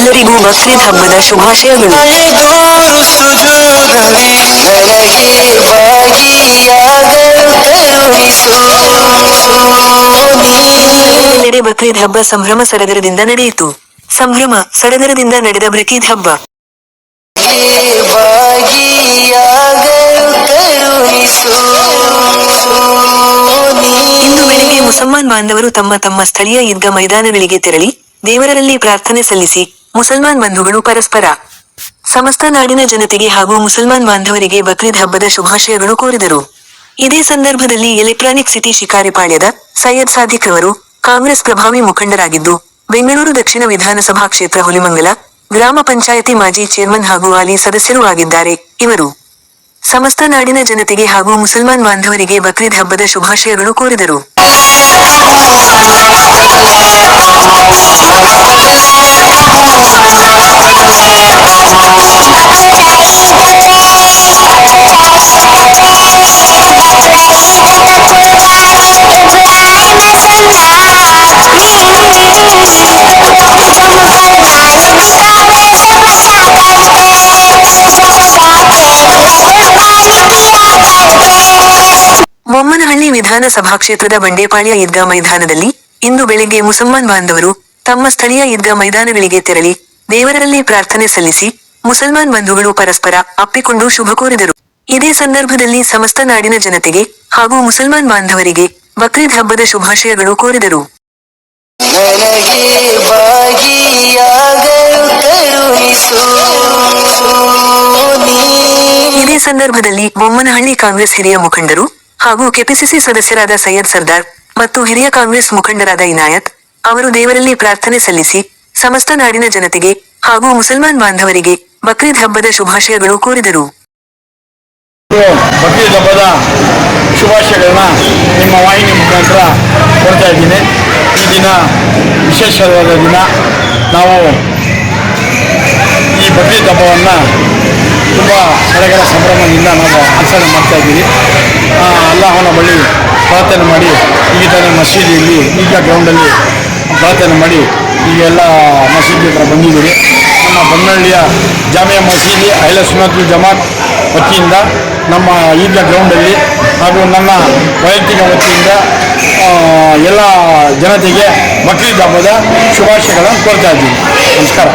ಎಲ್ಲರಿಗೂ ಬಕ್ರೀದ್ ಹಬ್ಬದ ಶುಭಾಶಯಗಳು. ಎಲ್ಲೆಡೆ ಬಕ್ರೀದ್ ಹಬ್ಬ ಸಂಭ್ರಮ ಸಡಗರದಿಂದ ನಡೆಯಿತು. ಸಂಭ್ರಮ ಸಡಗರದಿಂದ ನಡೆದ ಬಕ್ರೀದ್ ಹಬ್ಬ. ಇಂದು ಬೆಳಿಗ್ಗೆ ಮುಸಲ್ಮಾನ್ ಬಾಂಧವರು ತಮ್ಮ ತಮ್ಮ ಸ್ಥಳೀಯ ಈದ್ಗಾ ಮೈದಾನಗಳಿಗೆ ತೆರಳಿ ದೇವರಲ್ಲಿ ಪ್ರಾರ್ಥನೆ ಸಲ್ಲಿಸಿ ಮುಸಲ್ಮಾನ್ ಬಂಧುಗಳು ಪರಸ್ಪರ. ಸಮಸ್ತ ನಾಡಿನ ಜನತೆಗೆ ಹಾಗೂ ಮುಸಲ್ಮಾನ್ ಬಾಂಧವರಿಗೆ ಬಕ್ರೀದ್ ಹಬ್ಬದ ಶುಭಾಶಯಗಳು ಕೋರಿದರು. ಇದೇ ಸಂದರ್ಭದಲ್ಲಿ ಎಲೆಕ್ಟ್ರಾನಿಕ್ ಸಿಟಿ ಶಿಕಾರಿಪಾಳ್ಯದ ಸೈಯದ್ ಸಾದಿಕ್ ಅವರು ಕಾಂಗ್ರೆಸ್ ಪ್ರಭಾವಿ ಮುಖಂಡರಾಗಿದ್ದು, ಬೆಂಗಳೂರು ದಕ್ಷಿಣ ವಿಧಾನಸಭಾ ಕ್ಷೇತ್ರ ಹುಲಿಮಂಗಲ, ಗ್ರಾಮ ಪಂಚಾಯತಿ ಮಾಜಿ ಚೇರ್ಮನ್ ಹಾಗೂ ಹಾಲಿ ಸದಸ್ಯರೂ ಆಗಿದ್ದಾರೆ, ಇವರು. ಸಮಸ್ತ ನಾಡಿನ ಜನತೆಗೆ ಹಾಗೂ ಮುಸಲ್ಮಾನ್ ಬಾಂಧವರಿಗೆ ಬಕ್ರೀದ್ ಹಬ್ಬದ ಶುಭಾಶಯಗಳು ಕೋರಿದರು. ವಿಧಾನಸಭಾ ಕ್ಷೇತ್ರದ ಬಂಡೇಪಾಳ್ಯ ಈದ್ಗಾ ಮೈದಾನದಲ್ಲಿ ಇಂದು ಬೆಳಿಗ್ಗೆ ಮುಸಲ್ಮಾನ್ ಬಾಂಧವರು ತಮ್ಮ ಸ್ಥಳೀಯ ಈದ್ಗಾ ಮೈದಾನಗಳಿಗೆ ತೆರಳಿ ದೇವರಲ್ಲಿ ಪ್ರಾರ್ಥನೆ ಸಲ್ಲಿಸಿ ಮುಸಲ್ಮಾನ್ ಬಂಧುಗಳು ಪರಸ್ಪರ ಅಪ್ಪಿಕೊಂಡು ಶುಭ ಕೋರಿದರು. ಇದೇ ಸಂದರ್ಭದಲ್ಲಿ ಸಮಸ್ತ ನಾಡಿನ ಜನತೆಗೆ ಹಾಗೂ ಮುಸಲ್ಮಾನ್ ಬಾಂಧವರಿಗೆ ಬಕ್ರೀದ್ ಹಬ್ಬದ ಶುಭಾಶಯಗಳು ಕೋರಿದರು. ಇದೇ ಸಂದರ್ಭದಲ್ಲಿ ಬೊಮ್ಮನಹಳ್ಳಿ ಕಾಂಗ್ರೆಸ್ ಹಿರಿಯ ಮುಖಂಡರು ಹಾಗೂ ಕೆಪಿಸಿಸಿ ಸದಸ್ಯರಾದ ಸೈಯದ್ ಸರ್ದಾರ್ ಮತ್ತು ಹಿರಿಯ ಕಾಂಗ್ರೆಸ್ ಮುಖಂಡರಾದ ಇನಾಯತ್ ಅವರು ದೇವರಲ್ಲಿ ಪ್ರಾರ್ಥನೆ ಸಲ್ಲಿಸಿ ಸಮಸ್ತ ನಾಡಿನ ಜನತೆಗೆ ಹಾಗೂ ಮುಸಲ್ಮಾನ್ ಬಾಂಧವರಿಗೆ ಬಕ್ರೀದ್ ಹಬ್ಬದ ಶುಭಾಶಯಗಳು ಕೋರಿದರು. ಬಕ್ರೀದ್ ಹಬ್ಬದ ಶುಭಾಶಯಗಳನ್ನ ನಿಮ್ಮ ವಾಹಿನಿ ಮುಖಾಂತರ ಕೊಡ್ತಾ ಇದ್ದೀನಿ. ಈ ದಿನ ವಿಶೇಷವಾದ ದಿನ. ನಾವು ಈ ಬಕ್ರೀದ್ ಹಬ್ಬವನ್ನು ತುಂಬ ಸಡಗರ ಸಂಭ್ರಮದಿಂದ ನಾವು ಆಚರಣೆ ಮಾಡ್ತಾ ಇದ್ದೀವಿ. ಅಲ್ಲಾಹನ ಬಳಿ ಪ್ರಾರ್ಥನೆ ಮಾಡಿ ಈಗ ಮಸೀದಿಯಲ್ಲಿ, ಈಗ ಗ್ರೌಂಡಲ್ಲಿ ಪ್ರಾರ್ಥನೆ ಮಾಡಿ, ಈಗ ಎಲ್ಲ ಮಸೀದಿ ಹತ್ರ ಬಂದಿದ್ದೀವಿ. ನಮ್ಮ ಬನ್ನಳ್ಳಿಯ ಜಾಮಿಯಾ ಮಸೀದಿ, ಅಹ್ಲ ಸುನ್ನತ್ ಜಮಾತ್ ವತಿಯಿಂದ ನಮ್ಮ ಈದ್ಗಾ ಗ್ರೌಂಡಲ್ಲಿ ಹಾಗೂ ನನ್ನ ವೈಯಕ್ತಿಕ ವತಿಯಿಂದ ಎಲ್ಲ ಜನತೆಗೆ ಬಕ್ರೀದ್ ಹಬ್ಬದ ಶುಭಾಶಯಗಳನ್ನು ಕೋರ್ತಾ ಇದ್ದೀನಿ ನಮಸ್ಕಾರ.